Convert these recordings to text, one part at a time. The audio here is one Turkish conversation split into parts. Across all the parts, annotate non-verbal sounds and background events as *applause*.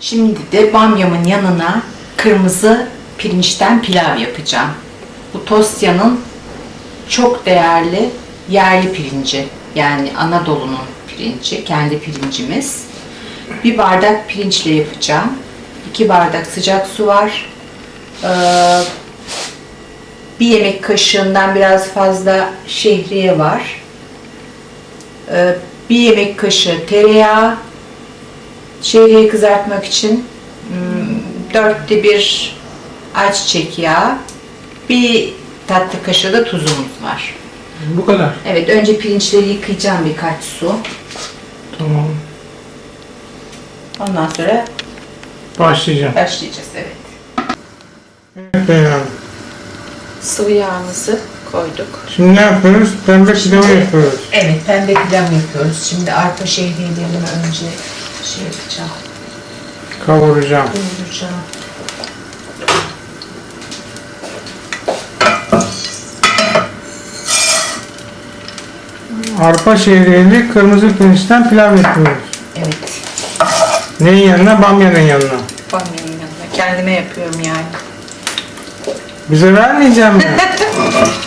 Şimdi de bamyamın yanına kırmızı pirinçten pilav yapacağım. Bu Tosya'nın çok değerli yerli pirinci. Yani Anadolu'nun pirinci, kendi pirincimiz. Bir bardak pirinçle yapacağım. İki bardak sıcak su var. Ee, bir yemek kaşığından biraz fazla şehriye var. Ee, bir yemek kaşığı tereyağı, şehriye kızartmak için hmm, dörtte bir ayçiçek yağı, bir tatlı kaşığı da tuzumuz var. Bu kadar. Evet, önce pirinçleri yıkayacağım birkaç su. Tamam. Ondan sonra Başlayacağım. başlayacağız. Evet. Evet Beyhan. Sıvı yağımızı koyduk. Şimdi ne yapıyoruz? Pembe Şimdi- yapıyoruz. Evet, pembe pilav yapıyoruz. Şimdi arpa şehriyelerini önce şey yapacağım, Kavuracağım. kavuracağım. Arpa şehriyeli kırmızı pirinçten pilav yapıyoruz. Evet, Neyin yanına? Bamyanın yanına. bamyanın yanına. Kendime yapıyorum yani. Bize vermeyeceğim mi? *laughs*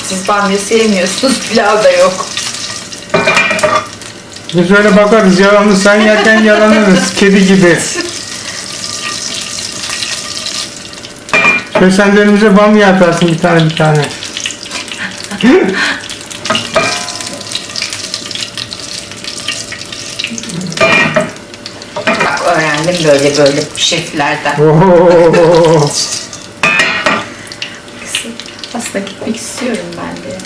Siz bamya sevmiyorsunuz, pilav da yok. Biz öyle bakarız. Yalanı sen yerken yalanırız. Kedi gibi. Şöyle sen de önümüze bamya atarsın bir tane bir tane. Bak öğrendim böyle böyle şeflerden. Oo. Aslında gitmek istiyorum ben de.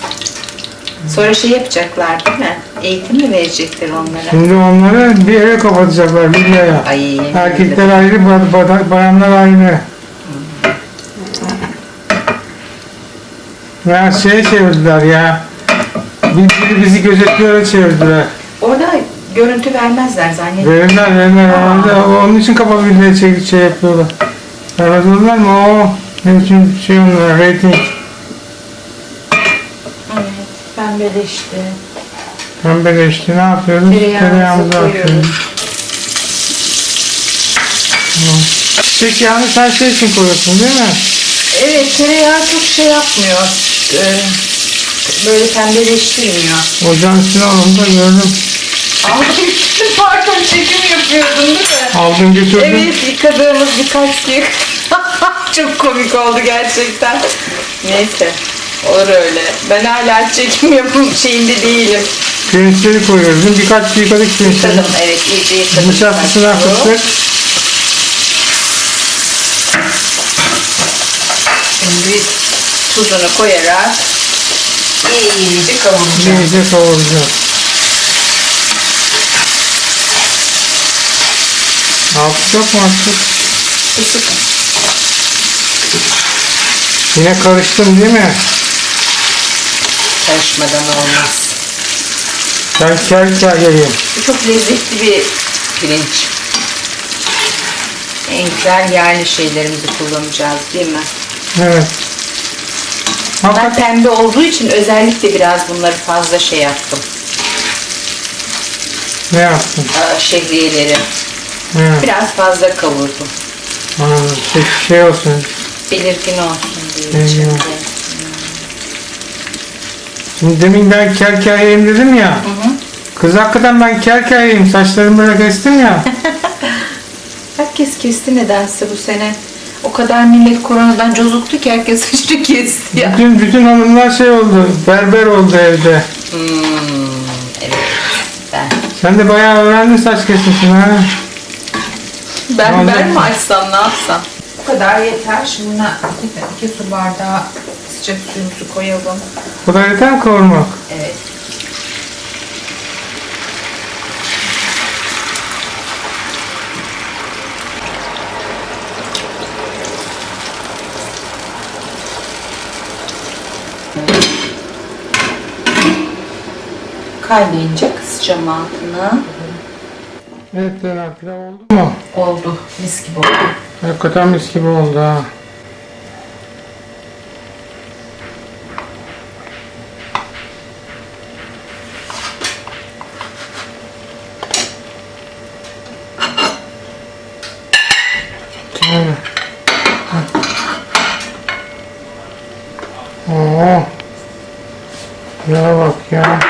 Sonra şey yapacaklar değil mi? Eğitim mi verecekler onlara? Şimdi onları bir eve kapatacaklar villaya. Ay. Erkekler ayrı, ba- ba- bayanlar ayrı. Ya şey çevirdiler ya. Bir, biri bizi gözetliyor çevirdiler. Orada görüntü vermezler zannediyorum. Verirler verirler. Herhalde onun için kapalı şey, şey yapıyorlar. Evet olurlar mı? O ne biçim şey onlar rating. Evet, pembeleşti. Pembeleşti ne yapıyoruz? Tereyağımızı Tereyağımızı atıyoruz. Tamam. Tek yağını sen şey için koyuyorsun değil mi? Evet, tereyağı çok şey yapmıyor. Ee, böyle pembeleştirmiyor. Ocağın üstüne alın da gördüm. Aldım *laughs* gittim pardon çekim yapıyordun değil mi? Aldın götürdün. Evet yıkadığımız birkaç suyu. *laughs* Çok komik oldu gerçekten. Neyse olur öyle. Ben hala çekim yapım şeyinde değilim. Pirinçleri koyuyoruz. Dün birkaç su yıkadık pirinçleri. Yıkadım evet iyice yıkadım. Nişastasını akıttık. Şimdi tuzunu koyarak iyice kavuracağım. İyice kavuracağız. Artık yok mu artık? Yine karıştım değil mi? Karışmadan olmaz. Ben kel kel yiyeyim. Bu çok lezzetli bir pirinç. En güzel yerli şeylerimizi kullanacağız değil mi? Evet. Hakikaten pembe olduğu için özellikle biraz bunları fazla şey yaptım. ne yaptın? Aa, Şehriyeleri. He, Biraz fazla kavurdum. anladım. Şey, şey olsun. Belirgin olsun diye içinde. Şimdi demin ben kel kel yiyeyim dedim ya. Hı hı. Kız hakikaten ben kel kel yiyeyim. Saçlarımı böyle kestim ya. *laughs* Herkes kesti nedense bu sene. O kadar millet koronadan cozuktu ki herkes *laughs* saçını kesti ya. bütün bütün hanımlar şey oldu. Berber oldu evde. Hmm, evet. Ben, Sen de bayağı öğrendin saç kesmesini ha. ben, ben mi açsam ne yapsam? Bu kadar yeter. Şimdi buna iki su bardağı sıcak suyumuzu koyalım. Bu da yeter kavurmak? Evet. Kaynayınca kısacağım altını. Evet pilav oldu mu? Oldu. Mis gibi oldu. Hakikaten mis gibi oldu ha. Oo. Ya bak ya.